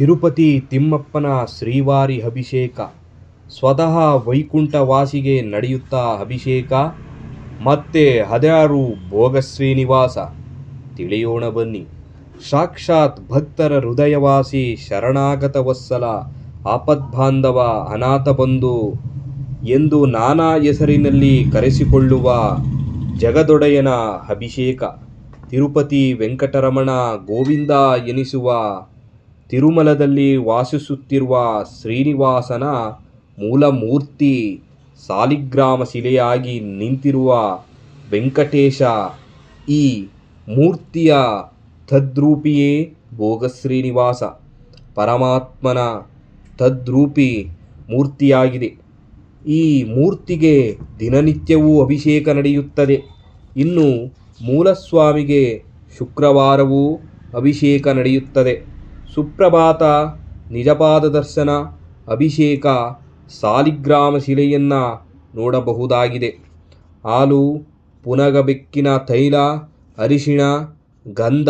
ತಿರುಪತಿ ತಿಮ್ಮಪ್ಪನ ಶ್ರೀವಾರಿ ಅಭಿಷೇಕ. ಸ್ವತಃ ವೈಕುಂಠವಾಸಿಗೆ ನಡೆಯುತ್ತಾ ಅಭಿಷೇಕ. ಮತ್ತೆ ಹದ್ಯಾರು ಭೋಗ ಶ್ರೀನಿವಾಸ ತಿಳಿಯೋಣ ಬನ್ನಿ. ಸಾಕ್ಷಾತ್ ಭಕ್ತರ ಹೃದಯವಾಸಿ ಶರಣಾಗತ ವತ್ಸಲ ಆಪದ್ಬಾಂಧವ ಅನಾಥ ಬಂಧು ಎಂದು ನಾನಾ ಹೆಸರಿನಲ್ಲಿ ಕರೆಸಿಕೊಳ್ಳುವ ಜಗದೊಡೆಯನ ಅಭಿಷೇಕ. ತಿರುಪತಿ ವೆಂಕಟರಮಣ ಗೋವಿಂದ ಎನಿಸುವ ತಿರುಮಲದಲ್ಲಿ ವಾಸಿಸುತ್ತಿರುವ ಶ್ರೀನಿವಾಸನ ಮೂಲಮೂರ್ತಿ ಸಾಲಿಗ್ರಾಮ ಶಿಲೆಯಾಗಿ ನಿಂತಿರುವ ವೆಂಕಟೇಶ ಈ ಮೂರ್ತಿಯ ತದ್ರೂಪಿಯೇ ಭೋಗಶ್ರೀನಿವಾಸ ಪರಮಾತ್ಮನ ತದ್ರೂಪಿ ಮೂರ್ತಿಯಾಗಿದೆ. ಈ ಮೂರ್ತಿಗೆ ದಿನನಿತ್ಯವೂ ಅಭಿಷೇಕ ನಡೆಯುತ್ತದೆ. ಇನ್ನು ಮೂಲಸ್ವಾಮಿಗೆ ಶುಕ್ರವಾರವೂ ಅಭಿಷೇಕ ನಡೆಯುತ್ತದೆ. ಸುಪ್ರಭಾತ, ನಿಜಪಾದ ದರ್ಶನ, ಅಭಿಷೇಕ, ಸಾಲಿಗ್ರಾಮ ಶಿಲೆಯನ್ನು ನೋಡಬಹುದಾಗಿದೆ. ಹಾಲು ಪುನಗಬೆಕ್ಕಿನ ತೈಲ, ಅರಿಶಿಣ, ಗಂಧ,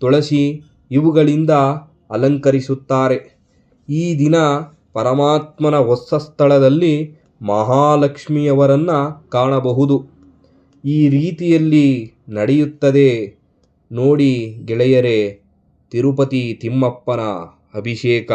ತುಳಸಿ ಇವುಗಳಿಂದ ಅಲಂಕರಿಸುತ್ತಾರೆ. ಈ ದಿನ ಪರಮಾತ್ಮನ ಹೊಸ ಸ್ಥಳದಲ್ಲಿ ಮಹಾಲಕ್ಷ್ಮಿಯವರನ್ನು ಕಾಣಬಹುದು. ಈ ರೀತಿಯಲ್ಲಿ ನಡೆಯುತ್ತದೆ. ನೋಡಿ ಗೆಳೆಯರೇ ತಿರುಪತಿ ತಿಮ್ಮಪ್ಪನ ಅಭಿಷೇಕ.